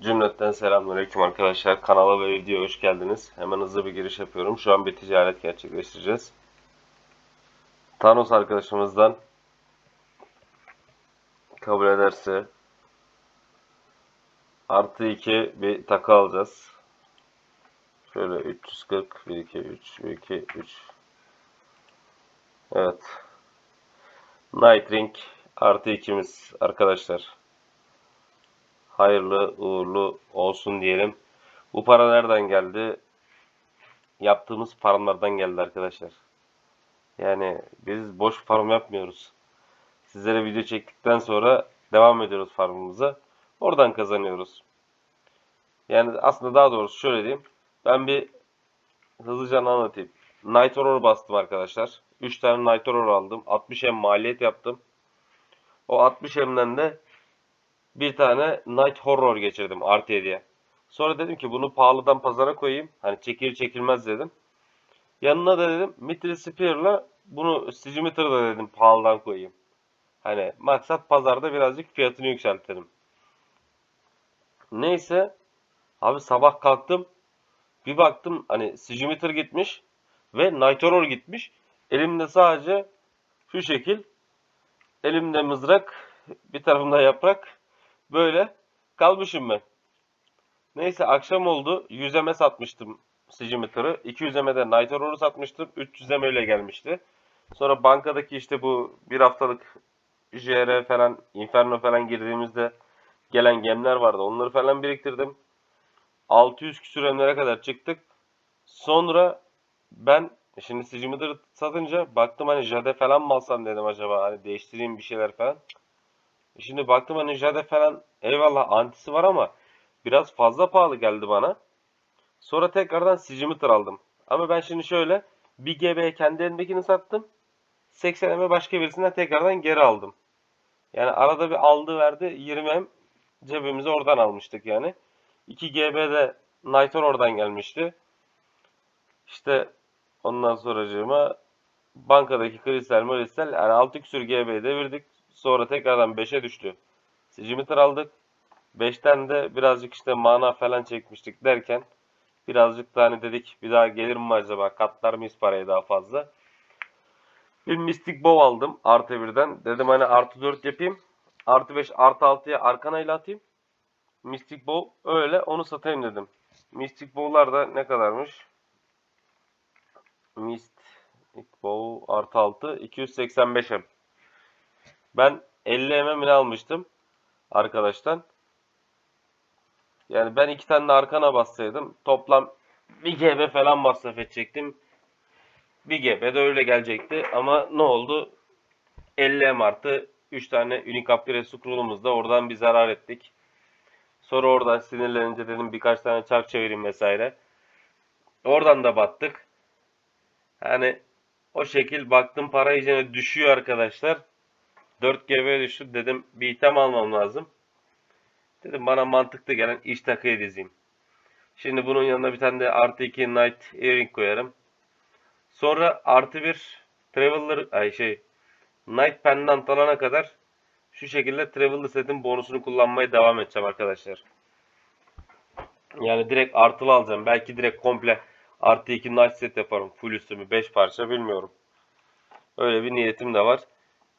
Cümleten selamünaleyküm arkadaşlar. Kanala ve videoya hoş geldiniz. Hemen hızlı bir giriş yapıyorum. Şu an bir ticaret gerçekleştireceğiz. Thanos arkadaşımızdan kabul ederse artı 2 bir takı alacağız. Şöyle 340 1 2 3 1 2 3 Evet. Night Ring artı 2'miz arkadaşlar. Hayırlı uğurlu olsun diyelim. Bu para nereden geldi? Yaptığımız farmlardan geldi arkadaşlar. Yani biz boş farm yapmıyoruz. Sizlere video çektikten sonra devam ediyoruz farmımıza. Oradan kazanıyoruz. Yani aslında daha doğrusu şöyle diyeyim. Ben bir hızlıca anlatayım. Night Horror bastım arkadaşlar. 3 tane Night Horror aldım. 60 M maliyet yaptım. O 60 M'den de bir tane Night Horror geçirdim artı. Sonra dedim ki bunu pahalıdan pazara koyayım. Hani çekilir çekilmez dedim. Yanına da dedim Mithril Spear'la bunu Sigimeter'da dedim pahalıdan koyayım. Hani maksat pazarda birazcık fiyatını yükseltelim. Neyse abi sabah kalktım. Bir baktım hani Sigimeter gitmiş ve Night Horror gitmiş. Elimde sadece şu şekil elimde mızrak bir tarafımda yaprak Böyle kalmışım ben. Neyse akşam oldu. 100 eme satmıştım Sigimeter'ı. 200 eme de Night Horror'u satmıştım. 300 eme ile gelmişti. Sonra bankadaki işte bu bir haftalık JR falan, Inferno falan girdiğimizde gelen gemler vardı. Onları falan biriktirdim. 600 küsür emlere kadar çıktık. Sonra ben şimdi Sigimeter'ı satınca baktım hani Jade falan mı alsam dedim acaba hani değiştireyim bir şeyler falan. Şimdi baktım hani Jade falan eyvallah antisi var ama biraz fazla pahalı geldi bana. Sonra tekrardan Sigimeter aldım. Ama ben şimdi şöyle bir GB'ye kendi elimdekini sattım. 80M'e başka birisinden tekrardan geri aldım. Yani arada bir aldı verdi 20M cebimize oradan almıştık yani. 2 GB'de Nightor oradan gelmişti. İşte ondan sonracığıma bankadaki kristal moristal yani 6 küsür GB'ye devirdik. Sonra tekrardan 5'e düştü. Sigimeter aldık. 5'ten de birazcık işte mana falan çekmiştik derken birazcık da hani dedik bir daha gelir mi acaba katlar mıyız parayı daha fazla. Bir Mystic Bow aldım artı 1'den. Dedim hani artı 4 yapayım. Artı 5 artı 6'ya arkanayla atayım. Mystic Bow öyle onu satayım dedim. Mystic Bow'lar da ne kadarmış? Mystic Bow artı 6 285 M. Ben 50 mm'ini almıştım arkadaştan. Yani ben iki tane de arkana bassaydım toplam 1 GB falan masraf edecektim. 1 GB de öyle gelecekti ama ne oldu? 50 M artı 3 tane Upgrade scroll'umuzda oradan bir zarar ettik. Sonra oradan sinirlenince dedim birkaç tane çark çevireyim vesaire. Oradan da battık. Yani o şekil baktım para iyice düşüyor arkadaşlar. 4 GB düştü. Dedim bir item almam lazım. Dedim bana mantıklı gelen iş takıyı dizeyim. Şimdi bunun yanına bir tane de artı 2 Night Earring koyarım. Sonra artı bir Traveler ay şey Night Pendant alana kadar şu şekilde Traveler setin bonusunu kullanmaya devam edeceğim arkadaşlar. Yani direkt artılı alacağım. Belki direkt komple artı 2 Night set yaparım. Full üstümü 5 parça bilmiyorum. Öyle bir niyetim de var.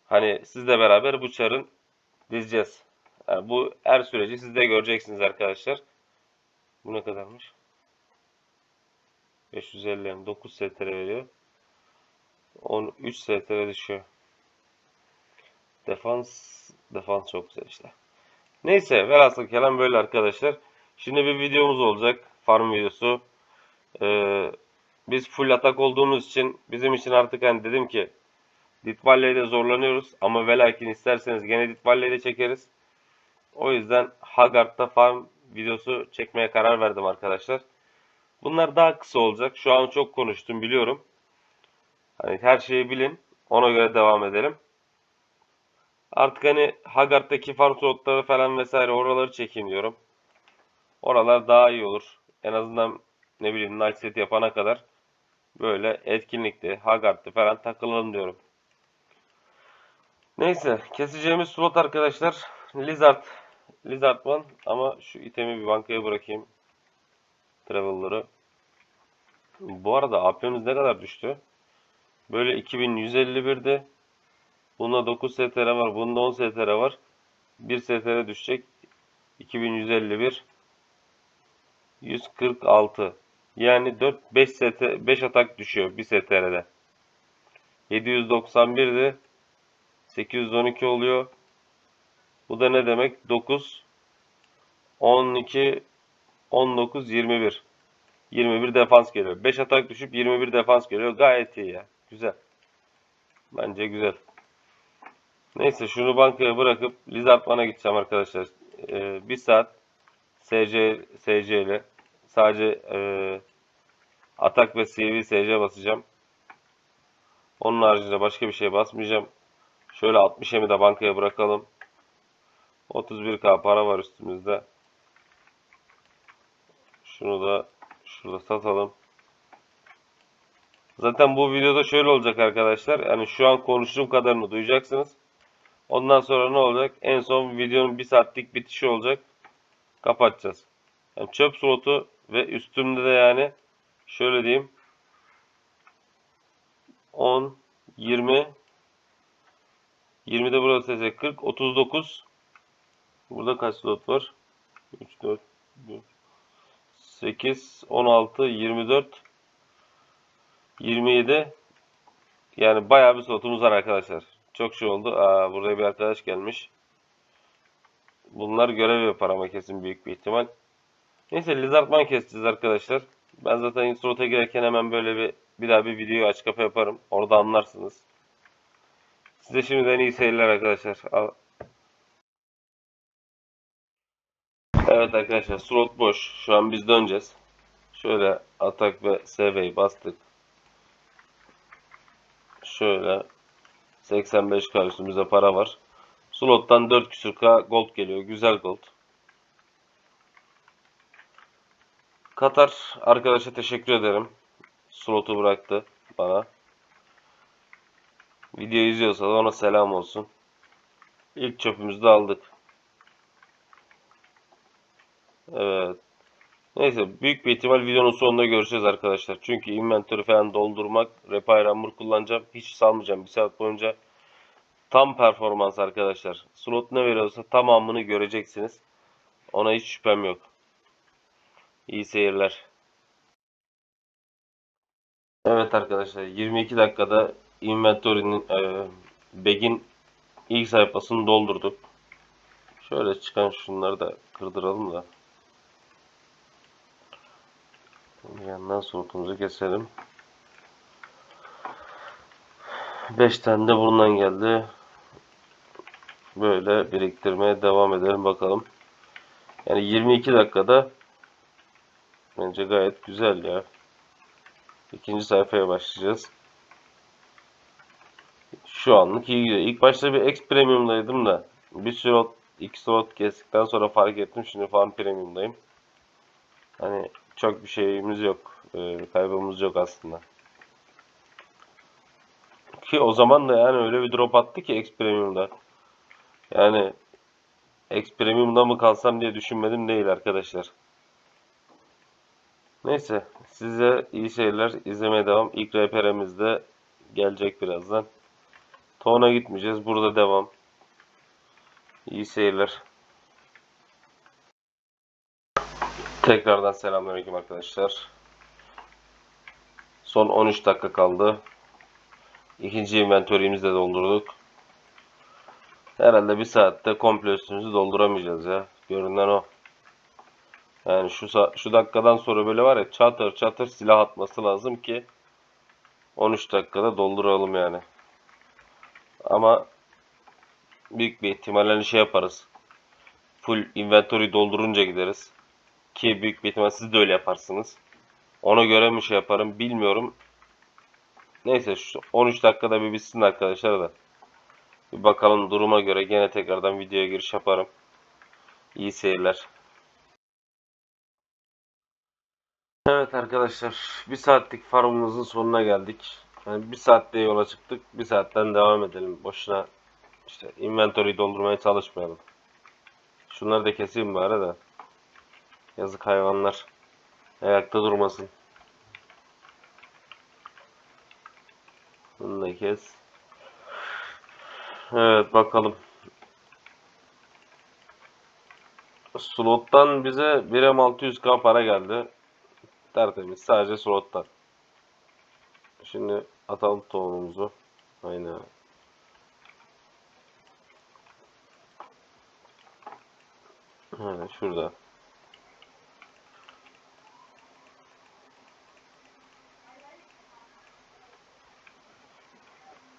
Hani sizle beraber bu çarın dizeceğiz. Yani bu her süreci siz de göreceksiniz arkadaşlar. Bu ne kadarmış? 550 9 STR veriyor. 13 STR düşüyor. Defans defans çok güzel işte. Neyse velhasıl kelam böyle arkadaşlar. Şimdi bir videomuz olacak. Farm videosu. Ee, biz full atak olduğumuz için bizim için artık hani dedim ki Dit Valley'de zorlanıyoruz ama velakin isterseniz gene Dit Valley'de çekeriz. O yüzden Haggard'da farm videosu çekmeye karar verdim arkadaşlar. Bunlar daha kısa olacak. Şu an çok konuştum biliyorum. Hani her şeyi bilin. Ona göre devam edelim. Artık hani Haggard'daki farm slotları falan vesaire oraları çekeyim diyorum. Oralar daha iyi olur. En azından ne bileyim night set yapana kadar böyle etkinlikti, Haggard'tı falan takılalım diyorum. Neyse keseceğimiz slot arkadaşlar Lizard Lizard One ama şu itemi bir bankaya bırakayım. Travel'ları. Bu arada AP'miz ne kadar düştü? Böyle 2151'de bunda 9 STR var. Bunda 10 STR var. 1 STR düşecek. 2151 146 yani 4 5 ST 5 atak düşüyor 1 STR'de. 791 de 812 oluyor. Bu da ne demek? 9 12 19 21 21 defans geliyor. 5 atak düşüp 21 defans geliyor. Gayet iyi ya. Güzel. Bence güzel. Neyse şunu bankaya bırakıp Lizard One'a gideceğim arkadaşlar. Ee, bir saat SC, SC ile sadece e, atak ve CV SC basacağım. Onun haricinde başka bir şey basmayacağım. Şöyle 60 emi de bankaya bırakalım. 31k para var üstümüzde. Şunu da şurada satalım. Zaten bu videoda şöyle olacak arkadaşlar. Yani şu an konuştuğum kadarını duyacaksınız. Ondan sonra ne olacak? En son videonun bir saatlik bitişi olacak. Kapatacağız. Yani çöp slotu ve üstümde de yani şöyle diyeyim. 10, 20, 20 de burada seçecek 40, 39. Burada kaç slot var? 3, 4, 4, 8, 16, 24, 27. Yani bayağı bir slotumuz var arkadaşlar. Çok şey oldu. Aa, buraya bir arkadaş gelmiş. Bunlar görev yapar ama kesin büyük bir ihtimal. Neyse Lizardman keseceğiz arkadaşlar. Ben zaten instrota girerken hemen böyle bir bir daha bir video aç kapa yaparım. Orada anlarsınız. Size şimdiden iyi seyirler arkadaşlar. Al. Evet arkadaşlar slot boş. Şu an biz döneceğiz. Şöyle atak ve SV'yi bastık. Şöyle 85k üstümüzde para var. Slottan 4 küsür K gold geliyor. Güzel gold. Katar arkadaşa teşekkür ederim. Slotu bıraktı bana. Video izliyorsa da ona selam olsun. İlk çöpümüzü de aldık. Evet. Neyse büyük bir ihtimal videonun sonunda görüşeceğiz arkadaşlar. Çünkü inventory falan doldurmak, repair hamur kullanacağım. Hiç salmayacağım bir saat boyunca. Tam performans arkadaşlar. Slot ne veriyorsa tamamını göreceksiniz. Ona hiç şüphem yok. İyi seyirler. Evet arkadaşlar 22 dakikada inventory'nin e, bag'in ilk sayfasını doldurduk. Şöyle çıkan şunları da kırdıralım da. Bir yandan slotumuzu keselim. 5 tane de bundan geldi. Böyle biriktirmeye devam edelim bakalım. Yani 22 dakikada bence gayet güzel ya. İkinci sayfaya başlayacağız. Şu anlık iyi gidiyor. İlk başta bir X Premium'daydım da bir slot, iki slot kestikten sonra fark ettim. Şimdi Farm Premium'dayım. Hani çok bir şeyimiz yok. Ee, kaybımız yok aslında. Ki o zaman da yani öyle bir drop attı ki X Premium'da. Yani X Premium'da mı kalsam diye düşünmedim değil arkadaşlar. Neyse size iyi seyirler izlemeye devam. İlk rehberimiz de gelecek birazdan. Tona gitmeyeceğiz. Burada devam. İyi seyirler. Tekrardan selamünaleyküm arkadaşlar. Son 13 dakika kaldı. İkinci inventörümüzü de doldurduk. Herhalde bir saatte komple üstümüzü dolduramayacağız ya. Görünen o. Yani şu şu dakikadan sonra böyle var ya çatır çatır silah atması lazım ki 13 dakikada dolduralım yani. Ama büyük bir ihtimalle hani şey yaparız. Full inventory doldurunca gideriz. Ki büyük bir ihtimal siz de öyle yaparsınız. Ona göre mi şey yaparım bilmiyorum. Neyse şu 13 dakikada bir bitsin arkadaşlar da. Bir bakalım duruma göre gene tekrardan videoya giriş yaparım. İyi seyirler. Evet arkadaşlar bir saatlik farmımızın sonuna geldik. Yani bir saatte yola çıktık. Bir saatten devam edelim. Boşuna işte inventory'yi doldurmaya çalışmayalım. Şunları da keseyim bari da. Yazık hayvanlar. Ayakta durmasın. Bunu da kes. Evet bakalım. Slot'tan bize 1M600K para geldi. Tertemiz. Sadece slot'tan. Şimdi atalım tohumumuzu. Aynen. Aynen şurada.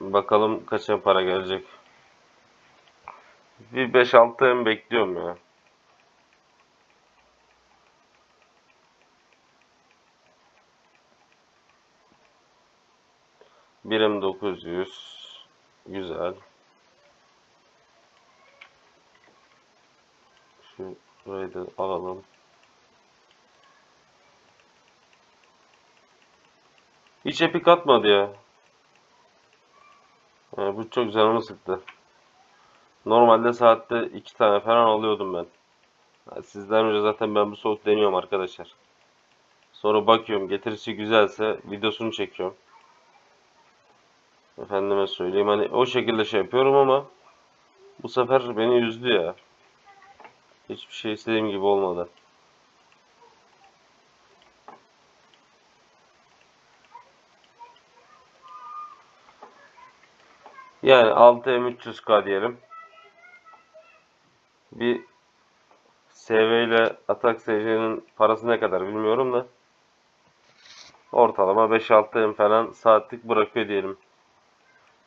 Bakalım kaça para gelecek. Bir 5-6 M bekliyorum ya. Birim 900. Güzel. Şu burayı da alalım. Hiç epik atmadı ya. Yani bu çok canımı sıktı. Normalde saatte iki tane falan alıyordum ben. Yani sizden önce zaten ben bu soğuk deniyorum arkadaşlar. Sonra bakıyorum getirisi güzelse videosunu çekiyorum. Efendime söyleyeyim hani o şekilde şey yapıyorum ama bu sefer beni üzdü ya. Hiçbir şey istediğim gibi olmadı. Yani 6M300K diyelim. Bir SV ile Atak SC'nin parası ne kadar bilmiyorum da ortalama 5-6M falan saatlik bırakıyor diyelim.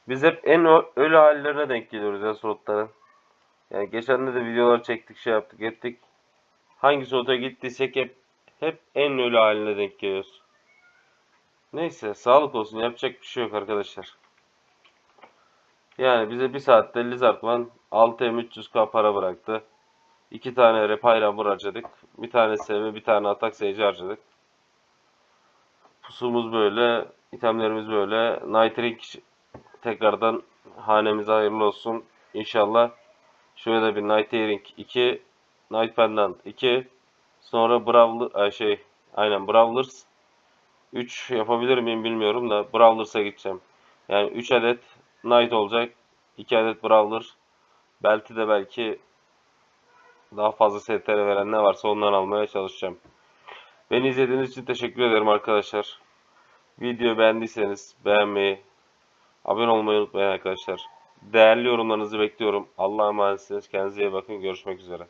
Biz hep en ölü hallerine denk geliyoruz ya slotların. Yani geçen de de videolar çektik şey yaptık ettik. Hangi slota gittiysek hep hep en ölü haline denk geliyoruz. Neyse sağlık olsun yapacak bir şey yok arkadaşlar. Yani bize bir saatte Lizardman 6M300K para bıraktı. İki tane Repairamur harcadık. Bir tane SV, bir tane Atak Sage harcadık. Pusumuz böyle, itemlerimiz böyle. Night tekrardan hanemize hayırlı olsun. İnşallah şöyle bir Night Earring 2, Night Pendant 2, sonra Brawler, şey, aynen Brawlers 3 yapabilir miyim bilmiyorum da Brawlers'a gideceğim. Yani 3 adet Knight olacak. 2 adet Brawler. Belki de belki daha fazla STR veren ne varsa ondan almaya çalışacağım. Beni izlediğiniz için teşekkür ederim arkadaşlar. Videoyu beğendiyseniz beğenmeyi, abone olmayı unutmayın arkadaşlar. Değerli yorumlarınızı bekliyorum. Allah'a emanetsiniz. Kendinize iyi bakın. Görüşmek üzere.